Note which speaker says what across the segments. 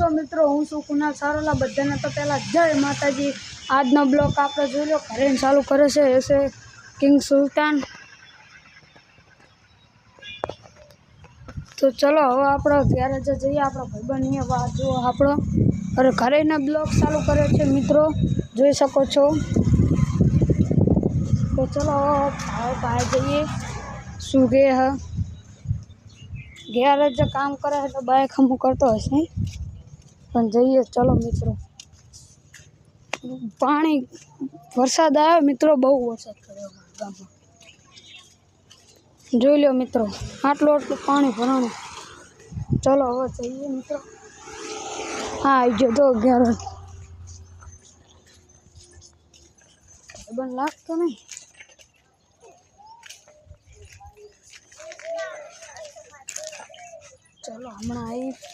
Speaker 1: છો મિત્રો, હું છું કુનાલ સારોલા. બધાને તો પહેલાં જય માતાજી. આજનો બ્લોક આપણે જોઈ લો ઘરે ચાલુ કરે છે. એ છે કિંગ સુલતાન. તો ચલો, હવે આપણો ઘેરે જે જઈએ. આપણો ભાઈબંધની વાત જુઓ આપણો. અરે, ઘરેના બ્લોક ચાલુ કરે છે મિત્રો. જોઈ શકો છો. તો ચલો, હવે ભાઈ જઈએ. શું કે હ? ઘેર જ કામ કરે છે, તો બાઈક હમું કરતો હશે. પણ જઈએ, ચલો મિત્રો. પાણી, વરસાદ આવ્યો મિત્રો, બહુ વરસાદ કર્યો જોઈ લો મિત્રો, આટલું આટલું પાણી ભરાણું. ચલો હવે જઈએ મિત્રો. હા આવી ગયો તો અગિયાર બંધ લાગતો નહીં. ચલો, હમણાં આવી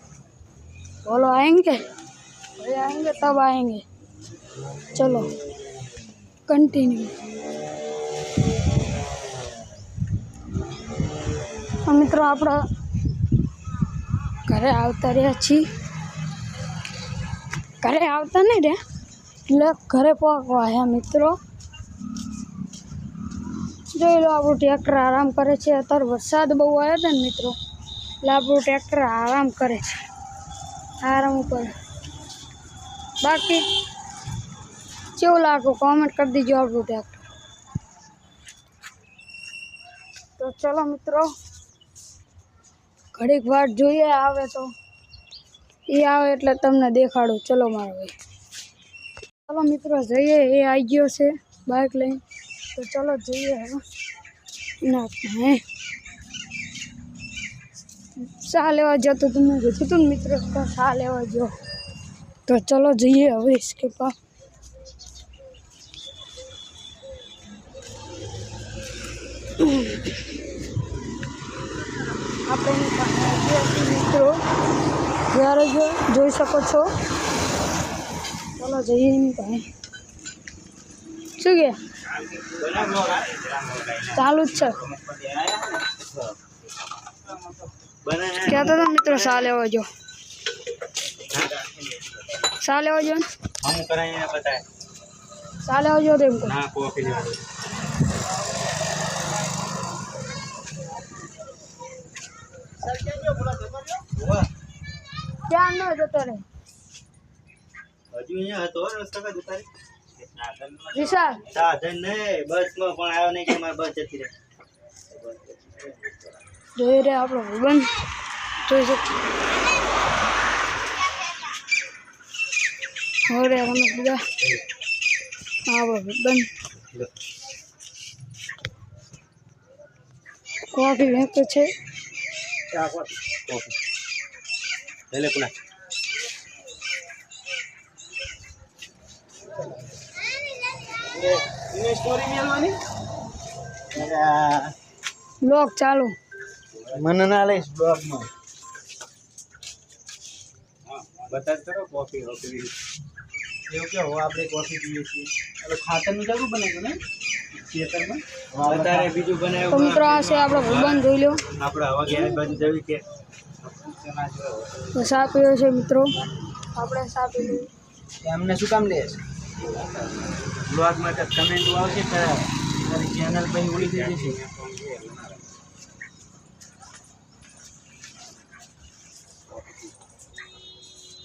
Speaker 1: बोलो आएंगे अरे आएंगे तब आएंगे चलो कंटिन्यू તો મિત્રો આપણે ઘરે આવતા રહ્યા છીએ ઘરે આવતા નહીં રે એટલે ઘરે પહોંચવા આવ્યા મિત્રો જોઈ લો આપણું ટ્રેક્ટર આરામ કરે છે અત્યારે વરસાદ બહુ આવ્યો હતો ને મિત્રો એટલે આપણું ટ્રેક્ટર આરામ કરે છે આરામ ઉપર. બાકી, કેવું લાગો કોમેન્ટ કરી દીજો આપણું ટ્રેક્ટર તો ચલો મિત્રો, ઘડીક વાર જોઈએ આવે તો. એ આવે એટલે તમને દેખાડું. ચલો મારો ભાઈ. ચલો મિત્રો, જઈએ. એ આવી ગયો છે બાઇક લઈને. તો ચલો જઈએ હવે. ના, હે. ચા લેવા જતો તમે કીધું તું ને મિત્રો કે ચા લેવા જો તો ચલો જઈએ હવે इसके पास આપણે એની પાસે આવ્યા છીએ મિત્રો જ્યારે જો જોઈ શકો છો ચલો જઈએ એની પાસે શું કે ચાલુ જ છે કહેતા હતા મિત્રો સા લેવા જો સા લેવા જો
Speaker 2: હમ કરાઈને બતાય
Speaker 1: સા લેવા જો તો એમ કહું.
Speaker 2: ના કોફી લેવાનું
Speaker 1: ક્યાં ન જતો રહે
Speaker 2: હજુ અહીંયા હતો રસ્તા કા જતા
Speaker 1: વિશાલ
Speaker 2: સાધન નહીં બસમાં પણ આવ્યો નહીં કે મારી બસ જતી રહે
Speaker 1: જોઈ રહ્યા આપણો ભગવાન જોઈ શકો. હવે અમે બધા. આપણો ભાઈબંધ. કોફી વેચતો છે.
Speaker 2: ચા કોફી. કોફી લઈ લે પુના એને સ્ટોરી મેળવાની
Speaker 1: બ્લોગ ચાલુ.
Speaker 2: મને ના લઈશ બ્લોગમાં. બતા કરો કોફી કોફી એવું કે હવે આપણે કોફી પીએ છીએ. એટલે ખાતરનું જરૂર બનાવ્યું ને? ખેતરમાં? અત્યારે બીજું બનાવ્યું
Speaker 1: મિત્રો આ છે આપણો ભાઈબંધ જોઈ લો
Speaker 2: આપણે હવા બાજુ જવી કે?
Speaker 1: સા પીયો છે મિત્રો. આપણે સા પી
Speaker 2: એમને શું કામ લે બ્લોગ માટે કમેન્ટ આવશે ખરા તારી ચેનલ પછી ઉડી થઈ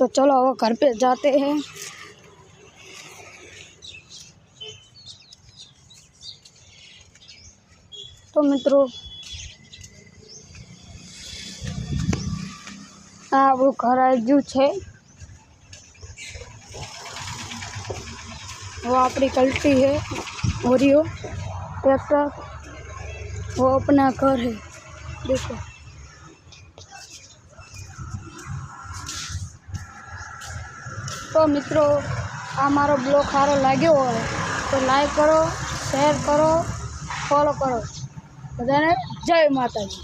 Speaker 1: तो चलो अब घर पे जाते हैं તો મિત્રો આ આપણું ઘર આવી ગયું છે वो अपनी कल्टी है ओरियो ट्रैक्टर वो अपना घर है देखो તો મિત્રો, આ મારો બ્લોગ સારો લાગ્યો હોય તો લાઈક કરો શેર કરો ફોલો કરો. બધાને જય માતાજી.